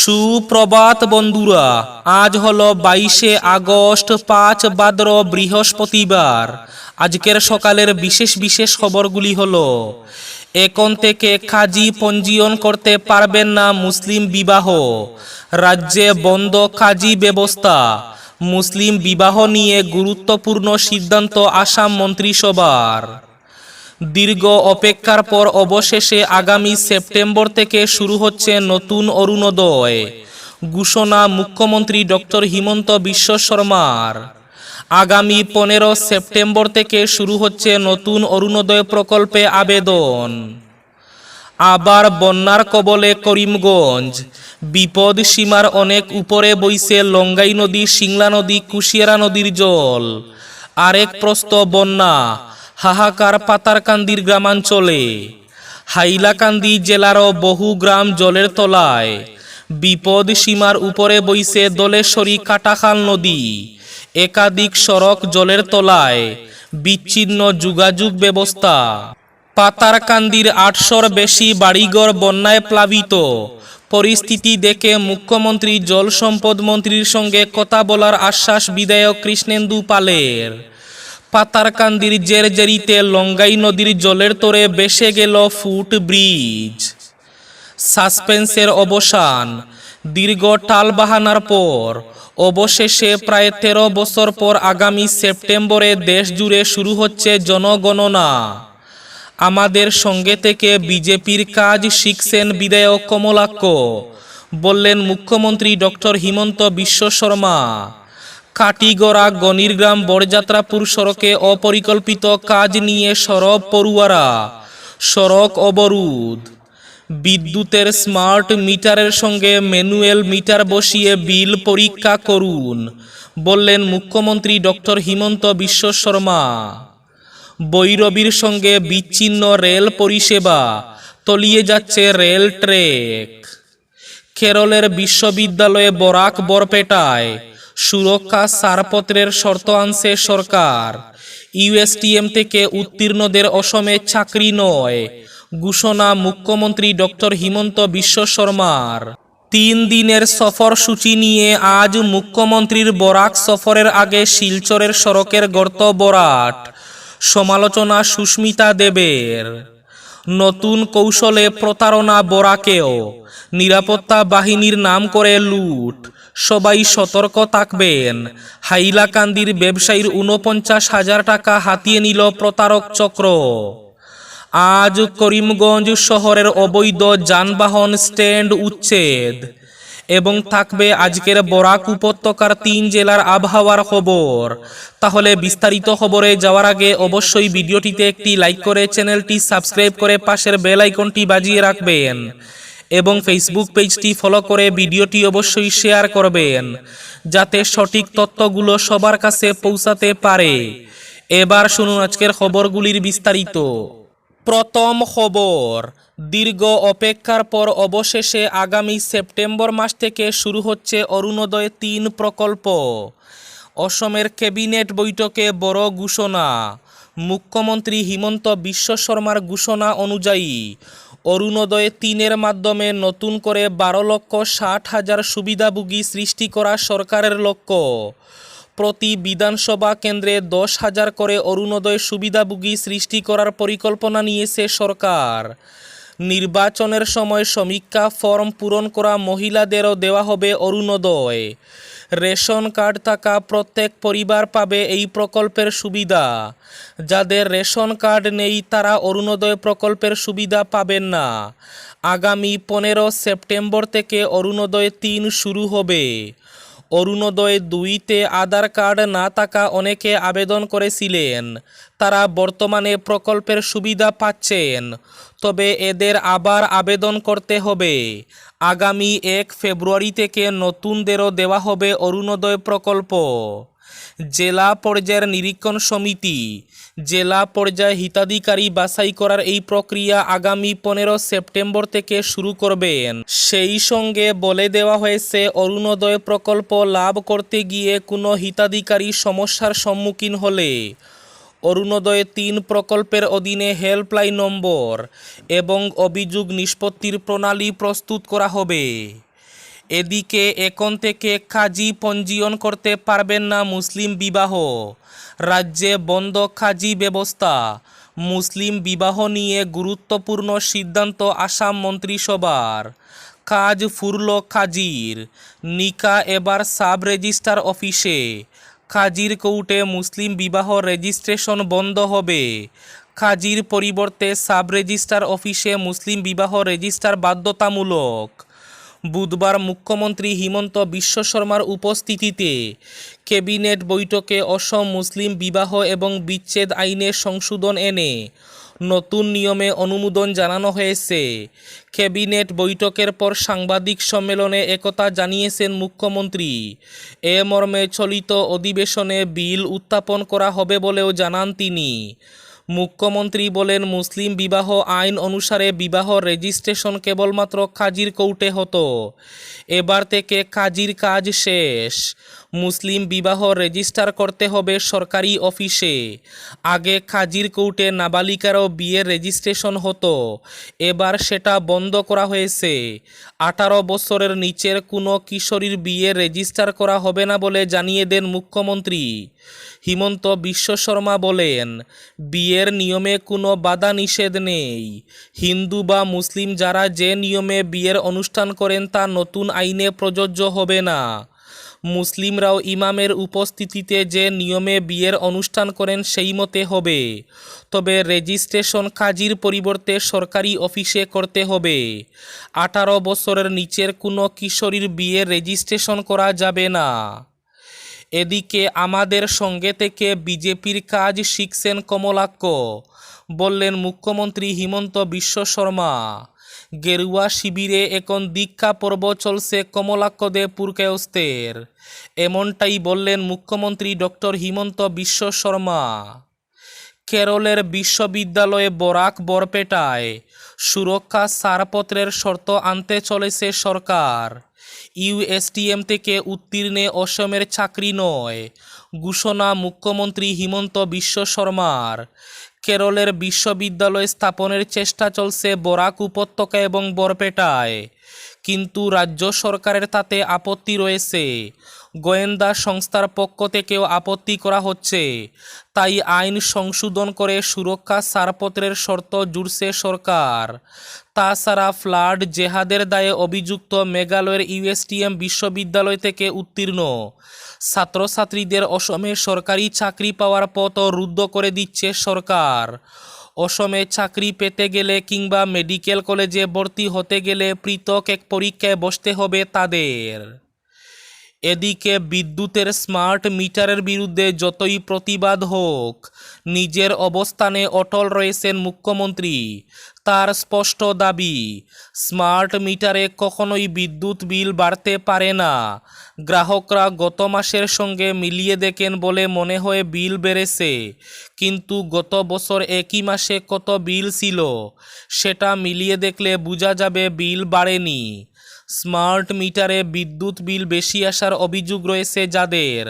সুপ্রভাত বন্ধুরা, আজ হলো বাইশে আগস্ট, পাঁচ বাদ্র বৃহস্পতিবার। আজকের সকালের বিশেষ বিশেষ খবরগুলি হলো, এখন থেকে কাজী পঞ্জীয়ন করতে পারবেন না মুসলিম বিবাহ। রাজ্যে বন্ধ কাজী ব্যবস্থা। মুসলিম বিবাহ নিয়ে গুরুত্বপূর্ণ সিদ্ধান্ত আসাম মন্ত্রিসভার। দীর্ঘ অপেক্ষার পর অবশেষে আগামী সেপ্টেম্বর থেকে শুরু হচ্ছে নতুন অরুণোদয়। ঘোষণা মুখ্যমন্ত্রী ডক্টর হিমন্ত বিশ্ব শর্মার। আগামী পনেরো সেপ্টেম্বর থেকে শুরু হচ্ছে নতুন অরুণোদয় প্রকল্পে আবেদন। আবার বন্যার কবলে করিমগঞ্জ। বিপদ সীমার অনেক উপরে বইছে লঙ্গাই নদী, সিংলা নদী, কুশিয়ারা নদীর জল। আরেক প্রস্ত বন্যা। হাহাকার পাতারকান্দির গ্রামাঞ্চলে, হাইলাকান্দি জেলারও বহু গ্রাম জলের তলায়, বিপদ সীমার উপরে বইছে দলেশ্বরী কাটাখাল নদী, একাধিক সড়ক জলের তলায়, বিচ্ছিন্ন যোগাযোগ ব্যবস্থা। পাতারকান্দির আটশোর বেশি বাড়িঘর বন্যায় প্লাবিত, পরিস্থিতি দেখে মুখ্যমন্ত্রী জল সম্পদ মন্ত্রীর সঙ্গে কথা বলার আশ্বাস বিধায়ক কৃষ্ণেন্দু পালের। পাতারকান্দির জেরজেরিতে লঙ্গাই নদীর জলের তোরে বেসে গেল ফুট ব্রিজ। সাসপেন্সের অবসান, দীর্ঘ টালবাহানার পর, অবশেষে প্রায় তেরো বছর পর আগামী সেপ্টেম্বরে দেশ জুড়ে শুরু হচ্ছে জনগণনা। আমাদের সঙ্গে থেকে বিজেপির কাজ শিখছেন বিধায়ক কমলাক্ষ, বললেন মুখ্যমন্ত্রী ডক্টর হিমন্ত বিশ্ব শর্মা। কাটিগড়া গণিরগ্রাম বরযাত্রাপুর সড়কে অপরিকল্পিত কাজ নিয়ে সরব পড়ুয়ারা। সড়ক অবরোধ। বিদ্যুতের স্মার্ট মিটারের সঙ্গে ম্যানুয়াল মিটার বসিয়ে বিল পরীক্ষা করুন, বললেন মুখ্যমন্ত্রী ডক্টর হিমন্ত বিশ্ব শর্মা। বৈরবীর সঙ্গে বিচ্ছিন্ন রেল পরিষেবা, তলিয়ে যাচ্ছে রেল ট্রেক। কেরলের বিশ্ববিদ্যালয়ে বরাক বরপেটায় সুরক্ষা ছাড়পত্রের শর্ত আনছে সরকার। ইউএসটিএম থেকে উত্তীর্ণদের অসমে চাকরি নয়, ঘোষণা মুখ্যমন্ত্রী ডক্টর হিমন্ত বিশ্ব শর্মার। তিন দিনের সফর সূচি নিয়ে আজ মুখ্যমন্ত্রীর বরাক সফরের আগে শিলচরের সড়কের গর্ত বরাট, সমালোচনা সুস্মিতা দেবের। নতুন কৌশলে প্রতারণা বরাকেও, নিরাপত্তা বাহিনীর নাম করে লুট সবাই সতর্ক থাকবেন। হাইলাকান্দির ব্যবসায়ীর উনপঞ্চাশ হাজার টাকা হাতিয়ে নিল প্রতারক চক্র। আজ করিমগঞ্জ শহরের অবৈধ যানবাহন স্ট্যান্ড উচ্ছেদ এবং থাকবে আজকের বরাক উপত্যকার তিন জেলার আবহাওয়ার খবর। তাহলে বিস্তারিত খবরে যাওয়ার আগে অবশ্যই ভিডিওটিতে একটি লাইক করে চ্যানেলটি সাবস্ক্রাইব করে পাশের বেল আইকনটি বাজিয়ে রাখবেন। এবং ফেসবুক পেজটি ফলো করে ভিডিওটি অবশ্যই শেয়ার করবেন, যাতে সঠিক তথ্যগুলো সবার কাছে পৌঁছাতে পারে। এবার শুনুন আজকের খবরগুলির বিস্তারিত। প্রথম খবর, দীর্ঘ অপেক্ষার পর অবশেষে আগামী সেপ্টেম্বর মাস থেকে শুরু হচ্ছে অরুণোদয় তিন প্রকল্প। অসমের ক্যাবিনেট বৈঠকে বড় ঘোষণা। মুখ্যমন্ত্রী হিমন্ত বিশ্ব শর্মার ঘোষণা অনুযায়ী অরুণোদয় তিনের মাধ্যমে নতুন করে বারো লক্ষ ষাট হাজার সুবিধাভোগী সৃষ্টি করা সরকারের লক্ষ্য। প্রতি বিধানসভা কেন্দ্রে দশ হাজার করে অরুণোদয় সুবিধাভোগী সৃষ্টি করার পরিকল্পনা নিয়েছে সরকার। নির্বাচনের সময় সমীক্ষা ফর্ম পূরণ করা মহিলাদেরও দেওয়া হবে অরুণোদয়। রেশন কার্ড থাকা প্রত্যেক পরিবার পাবে এই প্রকল্পের সুবিধা। যাদের রেশন কার্ড নেই, তারা অরুণোদয় প্রকল্পের সুবিধা পাবেন না। আগামী পনেরো সেপ্টেম্বর থেকে অরুণোদয় তিন শুরু হবে। অরুণোদয় দুইতে আধার কার্ড না থাকা অনেকে আবেদন করেছিলেন। তারা বর্তমানে প্রকল্পের সুবিধা পাচ্ছেন। তবে এদের আবার আবেদন করতে হবে। আগামী এক ফেব্রুয়ারি থেকে নতুনদেরও দেওয়া হবে অরুণোদয় প্রকল্প। জেলা পর্যায়ের নিরীক্ষণ সমিতি। জেলা পর্যায়ে হিতাধিকারী বাছাই করার এই প্রক্রিয়া আগামী পনেরো সেপ্টেম্বর থেকে শুরু করবেন। সেই সঙ্গে বলে দেওয়া হয়েছে, অরুণোদয় প্রকল্প লাভ করতে গিয়ে কোনো হিতাধিকারী সমস্যার সম্মুখীন হলে। অরুণোদয় তিন প্রকল্পের অধীনে হেল্পলাইন নম্বর এবং অভিযোগ নিষ্পত্তির প্রণালী প্রস্তুত করা হবে। এদিকে এখন থেকে খাজি পঞ্জীয়ন করতে পারবেন না মুসলিম বিবাহ। রাজ্যে বন্ধ খাজি ব্যবস্থা। মুসলিম বিবাহ নিয়ে গুরুত্বপূর্ণ সিদ্ধান্ত আসাম মন্ত্রিসভার। কাজ ফুরল খাজির। নিকা এবার সাব রেজিস্ট্রার অফিসে। খাজির কোর্টে মুসলিম বিবাহ রেজিস্ট্রেশন বন্ধ হবে। খাজির পরিবর্তে সাব রেজিস্ট্রার অফিসে মুসলিম বিবাহ রেজিস্টার বাধ্যতামূলক। বুধবার মুখ্যমন্ত্রী হিমন্ত বিশ্ব শর্মার উপস্থিতিতে ক্যাবিনেট বৈঠকে অসম মুসলিম বিবাহ এবং বিচ্ছেদ আইনে সংশোধন এনে নতুন নিয়মে অনুমোদন জানানো হয়েছে। ক্যাবিনেট বৈঠকের পর সাংবাদিক সম্মেলনে একথা জানিয়েছেন মুখ্যমন্ত্রী। এ মর্মে চলিত অধিবেশনে বিল উত্থাপন করা হবে বলেও জানান তিনি। মুখ্যমন্ত্রী বলেন, মুসলিম বিবাহ আইন অনুসারে বিবাহ রেজিস্ট্রেশন কেবলমাত্র কাজীর কোর্টে হতো। এবার থেকে কাজীর কাজ শেষ। মুসলিম বিবাহ রেজিস্টার করতে হবে সরকারি অফিসে। আগে কাজীর কোর্টে নাবালিকারও বিয়ের রেজিস্ট্রেশন হতো। এবার সেটা বন্ধ করা হয়েছে। আঠারো বছরের নিচের কোনো কিশোরীর বিয়ে রেজিস্টার করা হবে না বলে জানিয়ে দেন মুখ্যমন্ত্রী। হিমন্ত বিশ্ব শর্মা বলেন, বিয়ের নিয়মে কোনো বাধা নিষেধ নেই। হিন্দু বা মুসলিম যারা যে নিয়মে বিয়ের অনুষ্ঠান করেন তা নতুন আইনে প্রযোজ্য হবে না। মুসলিমরাও ইমামের উপস্থিতিতে যে নিয়মে বিয়ের অনুষ্ঠান করেন সেই মতে হবে। তবে রেজিস্ট্রেশন কাজীর পরিবর্তে সরকারি অফিসে করতে হবে। আঠারো বছরের নিচের কোনো কিশোরীর বিয়ে রেজিস্ট্রেশন করা যাবে না। এদিকে আমাদের সঙ্গে থেকে বিজেপির কাজ শিখছেন কমলাক্ষ, বললেন মুখ্যমন্ত্রী হিমন্ত বিশ্ব শর্মা। গেরুয়া শিবিরে এখন দীক্ষা পর্ব চলছে কমলাক্ষ দে পুরকায়স্তের এমনটাই বললেন মুখ্যমন্ত্রী ডক্টর হিমন্ত বিশ্ব শর্মা। কেরলের বিশ্ববিদ্যালয়ে বরাক বরপেটায় সুরক্ষা ছাড়পত্রের শর্ত আনতে চলেছে সরকার। ইউএসটিএম থেকে উত্তীর্ণে অসমের চাকরি নয়, ঘোষণা মুখ্যমন্ত্রী হিমন্ত বিশ্ব শর্মার। কেরলের বিশ্ববিদ্যালয় স্থাপনের চেষ্টা চলছে বরাক উপত্যকা এবং বরপেটায়। কিন্তু রাজ্য সরকারের তাতে আপত্তি রয়েছে। গোয়েন্দা সংস্থার পক্ষ থেকেও আপত্তি করা হচ্ছে। তাই আইন সংশোধন করে সুরক্ষা ছাড়পত্রের শর্ত জুড়ছে সরকার। তাছাড়া ফ্লাড জেহাদের দায়ে অভিযুক্ত মেঘালয়ের ইউএসটিএম বিশ্ববিদ্যালয় থেকে উত্তীর্ণ। ছাত্রছাত্রীদের অসমে সরকারি চাকরি পাওয়ার পথও রুদ্ধ করে দিচ্ছে সরকার। অসমে চাকরি পেতে গেলে কিংবা মেডিকেল কলেজে ভর্তি হতে গেলে পৃথক এক পরীক্ষায় বসতে হবে তাদের। এদিকে বিদ্যুতের স্মার্ট মিটারের বিরুদ্ধে যতই প্রতিবাদ হোক, নিজের অবস্থানে অটল রয়েছেন মুখ্যমন্ত্রী। তার স্পষ্ট দাবি, স্মার্ট মিটারে কখনোই বিদ্যুৎ বিল বাড়তে পারে না। গ্রাহকরা গত মাসের সঙ্গে মিলিয়ে দেখেন বলে মনে হয় বিল বেড়েছে। কিন্তু গত বছর একই মাসে কত বিল ছিল, সেটা মিলিয়ে দেখলে বোঝা যাবে বিল বাড়েনি। স্মার্ট মিটারে বিদ্যুৎ বিল বেশি আসার অভিযোগ রয়েছে যাদের।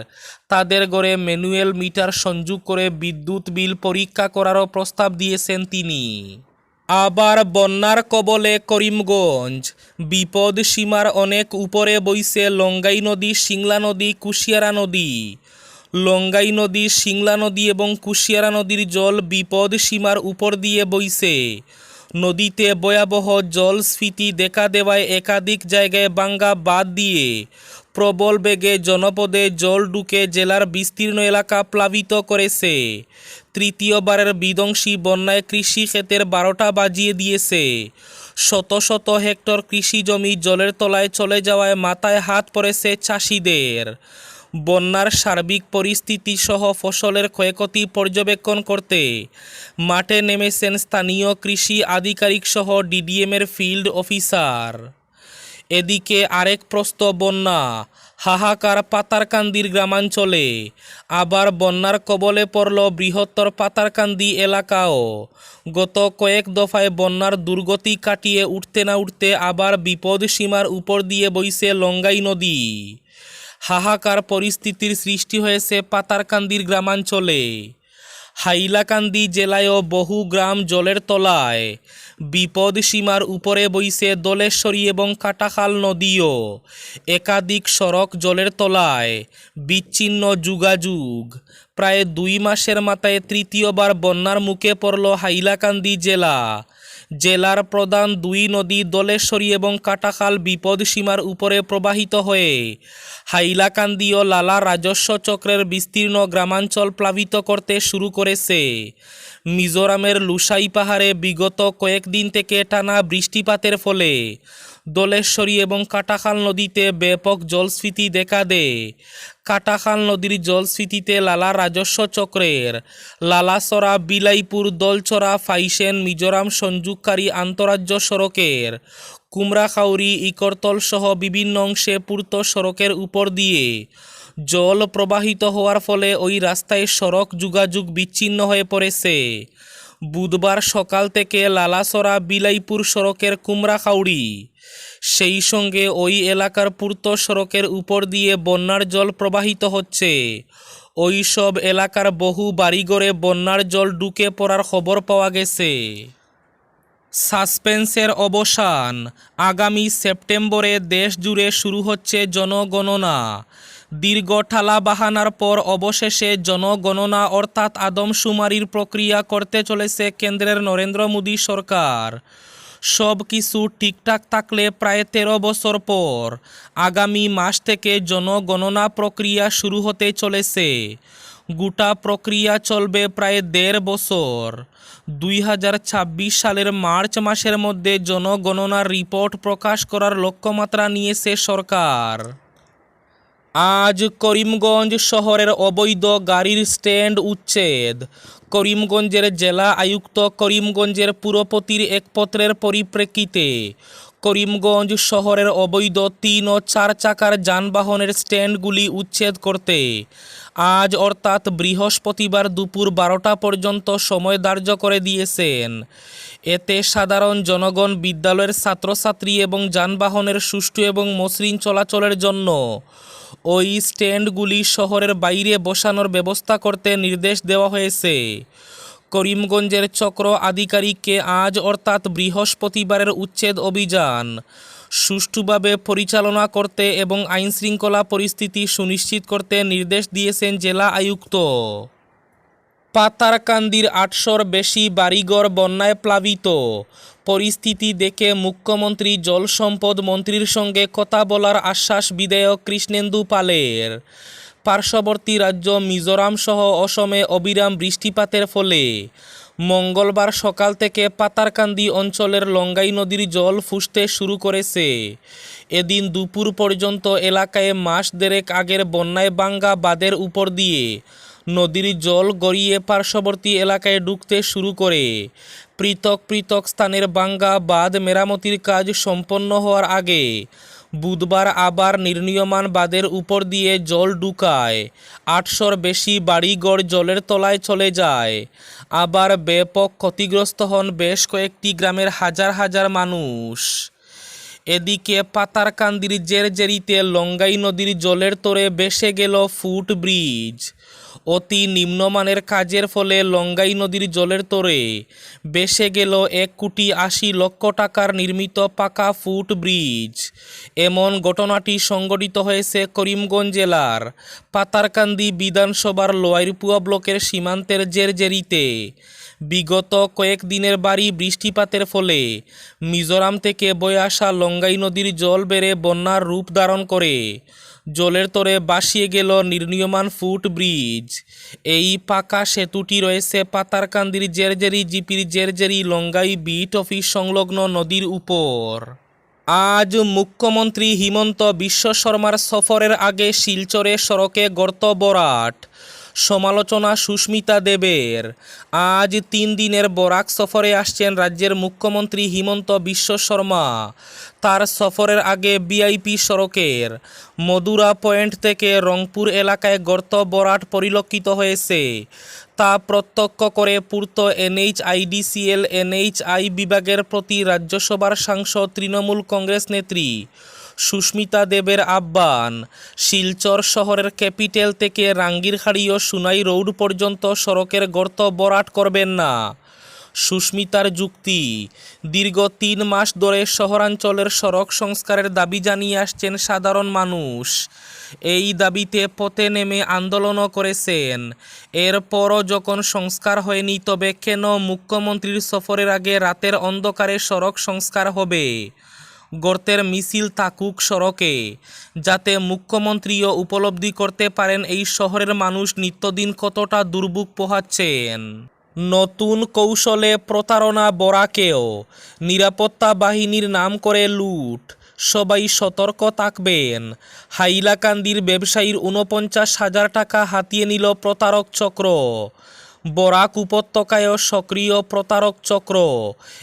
তাদের ঘরে ম্যানুয়াল মিটার সংযোগ করে বিদ্যুৎ বিল পরীক্ষা করারও প্রস্তাব দিয়েছেন তিনি। আবার বন্যার কবলে করিমগঞ্জ। বিপদ সীমার অনেক উপরে বইছে লঙ্গাই নদী, সিংলা নদী, কুশিয়ারা নদী। লঙ্গাই নদী, সিংলা নদী এবং কুশিয়ারা নদীর জল বিপদ সীমার উপর দিয়ে বইছে। নদীতে ভয়াবহ জলস্ফীতি দেখা দেওয়ায় একাধিক জায়গায় বাঙ্গা বাদ দিয়ে প্রবল বেগে জনপদে জল ঢুকে জেলার বিস্তীর্ণ এলাকা প্লাবিত করেছে। তৃতীয়বারের বিধ্বংসী বন্যায় কৃষি ক্ষেতের বারোটা বাজিয়ে দিয়েছে। শত শত হেক্টর কৃষি জমি জলের তলায় চলে যাওয়ায় মাথায় হাত পড়েছে চাষিদের। বন্যার সার্বিক পরিস্থিতি সহ ফসলের ক্ষয়ক্ষতি পর্যবেক্ষণ করতে মাঠে নেমেছেন স্থানীয় কৃষি আধিকারিক সহ ডিডিএমের ফিল্ড অফিসার। এদিকে আরেক প্রস্ত বন্যা হাহাকার পাতারকান্দির গ্রামাঞ্চলে। আবার বন্যার কবলে পড়ল বৃহত্তর পাতারকান্দি এলাকাও। গত কয়েক দফায় বন্যার দুর্গতি কাটিয়ে উঠতে না উঠতে আবার বিপদ সীমার উপর দিয়ে বইছে লঙ্গাই নদী। হাহাকার পরিস্থিতির সৃষ্টি হয়েছে পাতারকান্দির গ্রামাঞ্চলে। হাইলাকান্দি জেলায়ও বহু গ্রাম জলের তলায়। বিপদ সীমার উপরে বইছে দলেশ্বরী এবং কাটাখাল নদীও। একাধিক সড়ক জলের তলায়। বিচ্ছিন্ন যুগাযুগ। প্রায় দুই মাসের মাথায় তৃতীয়বার বন্যার মুখে পড়ল হাইলাকান্দি জেলা। জেলার প্রধান দুই নদী দলেশ্বরী এবং কাটাখাল বিপদ সীমার উপরে প্রবাহিত হয়ে হাইলাকান্দি ও লালা রাজস্ব চক্রের বিস্তীর্ণ গ্রামাঞ্চল প্লাবিত করতে শুরু করেছে। মিজোরামের লুসাই পাহাড়ে বিগত কয়েকদিন থেকে টানা বৃষ্টিপাতের ফলে দলেশ্বরী এবং কাটাখাল নদীতে ব্যাপক জলস্ফীতি দেখা দেয়। কাটাখাল নদীর জল জলস্ফীতিতে লালা রাজস্ব চক্রের। লালাসরা বিলাইপুর দলচরা ফাইসেন মিজোরাম সংযোগকারী আন্তরাজ্য সড়কের। কুমড়াখাউরি ইকরতল সহ বিভিন্ন অংশে পূর্ত সড়কের উপর দিয়ে জল প্রবাহিত হওয়ার ফলে ওই রাস্তায় সড়ক যোগাযোগ বিচ্ছিন্ন হয়ে পড়েছে। বুধবার সকাল থেকে লালাসরা বিলাইপুর সড়কের কুমড়াখাউড়ি। সেই সঙ্গে ওই এলাকার পূর্ত সড়কের উপর দিয়ে বন্যার জল প্রবাহিত হচ্ছে। ওই সব এলাকার বহু বাড়িঘরে বন্যার জল ঢুকে পড়ার খবর পাওয়া গেছে। সাসপেন্সের অবসান। আগামী সেপ্টেম্বরে দেশ জুড়ে শুরু হচ্ছে জনগণনা। দীর্ঘ ঠালা বাহানার পর অবশেষে জনগণনা অর্থাৎ আদমশুমারির প্রক্রিয়া করতে চলেছে কেন্দ্রের নরেন্দ্র মোদী সরকার। সব কিছু ঠিকঠাক থাকলে প্রায় তেরো বছর পর আগামী মাস থেকে জনগণনা প্রক্রিয়া শুরু হতে চলেছে। গোটা প্রক্রিয়া চলবে প্রায় দেড় বছর। দুই হাজার ছাব্বিশ সালের মার্চ মাসের মধ্যে জনগণনার রিপোর্ট প্রকাশ করার লক্ষ্যমাত্রা নিয়েছে সরকার। আজ করিমগঞ্জ শহরের অবৈধ গাড়ির স্ট্যান্ড উচ্ছেদ। করিমগঞ্জের জেলা আয়ুক্ত করিমগঞ্জের পুরপতির এক পত্রের পরিপ্রেক্ষিতে করিমগঞ্জ শহরের অবৈধ তিন ও চার চাকার যানবাহনের স্ট্যান্ডগুলি উচ্ছেদ করতে আজ অর্থাৎ বৃহস্পতিবার দুপুর বারোটা পর্যন্ত সময় ধার্য করে দিয়েছেন। এতে সাধারণ জনগণ, বিদ্যালয়ের ছাত্রছাত্রী এবং যানবাহনের সুষ্ঠু এবং মসৃণ চলাচলের জন্য ওই স্ট্যান্ডগুলি শহরের বাইরে বসানোর ব্যবস্থা করতে নির্দেশ দেওয়া হয়েছে। করিমগঞ্জের চক্র আধিকারিককে আজ অর্থাৎ বৃহস্পতিবারের উচ্ছেদ অভিযান। সুষ্ঠুভাবে পরিচালনা করতে এবং আইনশৃঙ্খলা পরিস্থিতি সুনিশ্চিত করতে নির্দেশ দিয়েছেন জেলা আয়ুক্ত। পাতারকান্দির আটশোর বেশি বাড়িঘর বন্যায় প্লাবিত। পরিস্থিতি দেখে মুখ্যমন্ত্রী জল সম্পদ মন্ত্রীর সঙ্গে কথা বলার আশ্বাস বিধেয়ক কৃষ্ণেন্দু পালের। পার্শ্ববর্তী রাজ্য মিজোরাম সহ অসমে অবিরাম বৃষ্টিপাতের ফলে মঙ্গলবার সকাল থেকে পাতারকান্দি অঞ্চলের লঙ্গাই নদীর জল ফুসতে শুরু করেছে। এদিন দুপুর পর্যন্ত এলাকায় মাস দেড়েক আগের বন্যায় বাঙ্গা বাঁধের উপর দিয়ে নদীর জল গড়িয়ে পার্শ্ববর্তী এলাকায় ঢুকতে শুরু করে। পৃথক পৃথক স্থানের বাঙ্গা, বাঁধ মেরামতির কাজ সম্পন্ন হওয়ার আগে বুধবার আবার নির্ণীয়মান বাঁধের উপর দিয়ে জল ঢুকায়। আটশোর বেশি বাড়িঘর জলের তলায় চলে যায়। আবার ব্যাপক ক্ষতিগ্রস্ত হন বেশ কয়েকটি গ্রামের হাজার হাজার মানুষ। এদিকে পাতারকান্দির জেরজেরিতে লঙ্গাই নদীর জলের তোরে বেসে গেল ফুট ব্রিজ। অতি নিম্নমানের কাজের ফলে লঙ্গাই নদীর জলের তোরে বেসে গেল এক কোটি আশি লক্ষ টাকার নির্মিত পাকা ফুট ব্রিজ। এমন ঘটনাটি সংঘটিত হয়েছে করিমগঞ্জ জেলার পাতারকান্দি বিধানসভার লোয়ারপুয়া ব্লকের সীমান্তের জেরজেরিতে। বিগত কয়েকদিনের বাড়ি বৃষ্টিপাতের ফলে মিজোরাম থেকে বয়ে আসা লঙ্গাই নদীর জল বেড়ে বন্যার রূপ ধারণ করে। জলের তরে বাসিয়ে গেল নির্নিয়মান ফুট ব্রিজ। এই পাকা সেতুটি রয়েছে পাতারকান্দির জেরজেরি জিপির জেরজেরি লঙ্গাই বিট অফিস সংলগ্ন নদীর উপর। আজ মুখ্যমন্ত্রী হিমন্ত বিশ্ব শর্মার সফরের আগে শিলচরে সড়কে গর্ত বরাট। সমালোচনা সুস্মিতা দেবের। আজ তিন দিনের বরাক সফরে আসছেন রাজ্যের মুখ্যমন্ত্রী হিমন্ত বিশ্ব শর্মা। তার সফরের আগে বিআইপি সড়কের মদুরা পয়েন্ট থেকে রংপুর এলাকায় গর্ত বরাট পরিলক্ষিত হয়েছে। তা প্রত্যক্ষ করে পূর্ত এনএইচ আইডিসিএল এনএইচআই বিভাগের প্রতি রাজ্যসভার সাংসদ তৃণমূল কংগ্রেস নেত্রী সুস্মিতা দেবের আহ্বান। শিলচর শহরের ক্যাপিটাল থেকে রাঙ্গিরহাড়ি ও সুনাই রোড পর্যন্ত সড়কের গর্ত বরাট করবেন না। সুস্মিতার যুক্তি, দীর্ঘ তিন মাস ধরে শহরাঞ্চলের সড়ক সংস্কারের দাবি জানিয়ে আসছেন সাধারণ মানুষ। এই দাবিতে পথে নেমে আন্দোলনও করেছেন। এরপরও যখন সংস্কার হয়নি, তবে কেন মুখ্যমন্ত্রীর সফরের আগে রাতের অন্ধকারে সড়ক সংস্কার হবে? গর্তের মিছিল থাকুক সড়কে, যাতে মুখ্যমন্ত্রীও উপলব্ধি করতে পারেন এই শহরের মানুষ নিত্যদিন কতটা দুর্ভোগ পোহাচ্ছেন। নতুন কৌশলে প্রতারণা বরাকেও, নিরাপত্তা বাহিনীর নাম করে লুট, সবাই সতর্ক থাকবেন। হাইলাকান্দির ব্যবসায়ীর উনপঞ্চাশ হাজার টাকা হাতিয়ে নিল প্রতারক চক্র। বরাক উপত্যকায়ও সক্রিয় প্রতারক চক্র।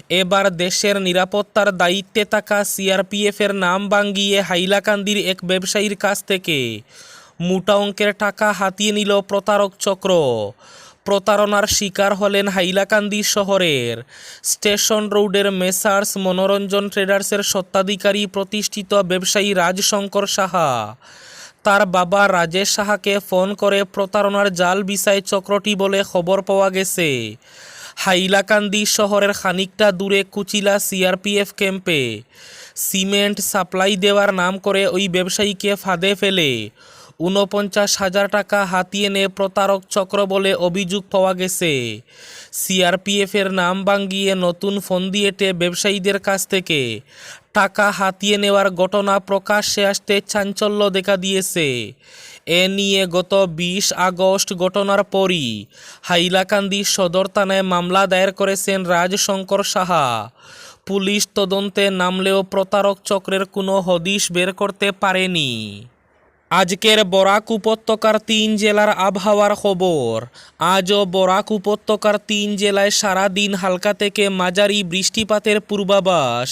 এবার দেশের নিরাপত্তার দায়িত্বে থাকা সিআরপিএফের নাম ভাঙ্গিয়ে হাইলাকান্দির এক ব্যবসায়ীর কাছ থেকে মোটা অঙ্কের টাকা হাতিয়ে নিল প্রতারক চক্র। প্রতারণার শিকার হলেন হাইলাকান্দি শহরের স্টেশন রোডের মেসার্স মনোরঞ্জন ট্রেডার্সের স্বত্বাধিকারী প্রতিষ্ঠিত ব্যবসায়ী রাজশঙ্কর সাহা। তার বাবা রাজেশ সাহাকে ফোন করে প্রতারণার জাল বিষয় চক্রটি বলে খবর পাওয়া গেছে। হাইলাকান্দি শহরের খানিকটা দূরে কুচিলা সিআরপিএফ ক্যাম্পে সিমেন্ট সাপ্লাই দেওয়ার নাম করে ওই ব্যবসায়ীকে ফাঁদে ফেলে। ঊনপঞ্চাশ হাজার টাকা হাতিয়ে নে প্রতারক চক্র বলে অভিযোগ পাওয়া গেছে। সিআরপিএফের নাম ভাঙ্গিয়ে নতুন ফোন দিয়েটে ব্যবসায়ীদের কাছ থেকে টাকা হাতিয়ে নেওয়ার ঘটনা প্রকাশ্যে আসতে চাঞ্চল্য দেখা দিয়েছে। এ নিয়ে গত বিশ আগস্ট ঘটনার পরই হাইলাকান্দি সদর থানায় মামলা দায়ের করেছেন রাজশঙ্কর সাহা। পুলিশ তদন্তে নামলেও প্রতারক চক্রের কোনো হদিশ বের করতে পারেনি। আজকের বরাক উপত্যকার তিন জেলার আবহাওয়ার খবর। আজও বরাক উপত্যকার তিন জেলায় সারা দিন হালকা থেকে মাঝারি বৃষ্টিপাতের পূর্বাভাস।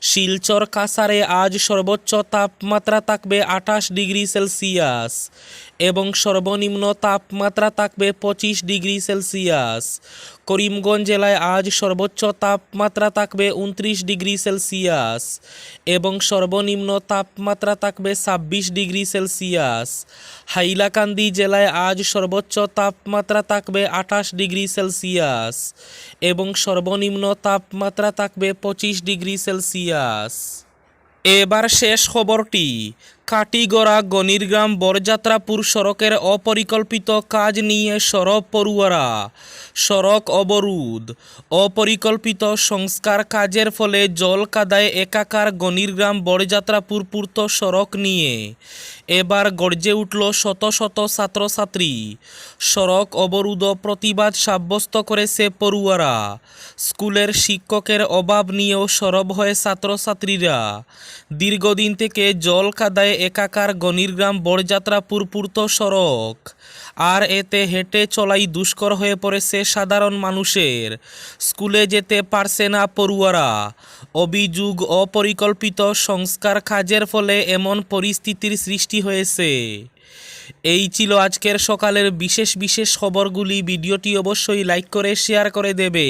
শিলচর কাসারে আজ সর্বোচ্চ তাপমাত্রা থাকবে আঠাশ ডিগ্রি সেলসিয়াস। এবং সর্বনিম্ন তাপমাত্রা থাকবে পঁচিশ ডিগ্রি সেলসিয়াস। করিমগঞ্জ জেলায় আজ সর্বোচ্চ তাপমাত্রা থাকবে উনত্রিশ ডিগ্রি সেলসিয়াস এবং সর্বনিম্ন তাপমাত্রা থাকবে ছাব্বিশ ডিগ্রি সেলসিয়াস। হাইলাকান্দি জেলায় আজ সর্বোচ্চ তাপমাত্রা থাকবে আঠাশ ডিগ্রি সেলসিয়াস এবং সর্বনিম্ন তাপমাত্রা থাকবে পঁচিশ ডিগ্রি সেলসিয়াস। এবার শেষ খবরটি। কাটিগড়া গণিরগ্রাম বরযাত্রাপুর সড়কের অপরিকল্পিত কাজ নিয়ে সরব পড়ুয়ারা। সড়ক অবরোধ। অপরিকল্পিত সংস্কার কাজের ফলে জল কাদায় একাকার গণিরগ্রাম বরযাত্রাপুর পূর্ত সড়ক নিয়ে এবার গর্জে উঠল শত শত ছাত্রছাত্রী। সড়ক অবরোধ প্রতিবাদ সাব্যস্ত করেছে পড়ুয়ারা। স্কুলের শিক্ষকের অভাব নিয়েও সরব হয়ে ছাত্রছাত্রীরা। দীর্ঘদিন থেকে জল কাদায় একাকার গণিরগ্রাম বরযাত্রাপুর পূর্ত সড়ক। আর এতে হেঁটে চলাই দুষ্কর হয়ে পড়েছে সাধারণ মানুষের। স্কুলে যেতে পারছে না পড়ুয়ারা। অভিযোগ অপরিকল্পিত সংস্কার কাজের ফলে এমন পরিস্থিতির সৃষ্টি হয়েছে। এই ছিল আজকের সকালের বিশেষ বিশেষ খবরগুলি। ভিডিওটি অবশ্যই লাইক করে, শেয়ার করে দেবে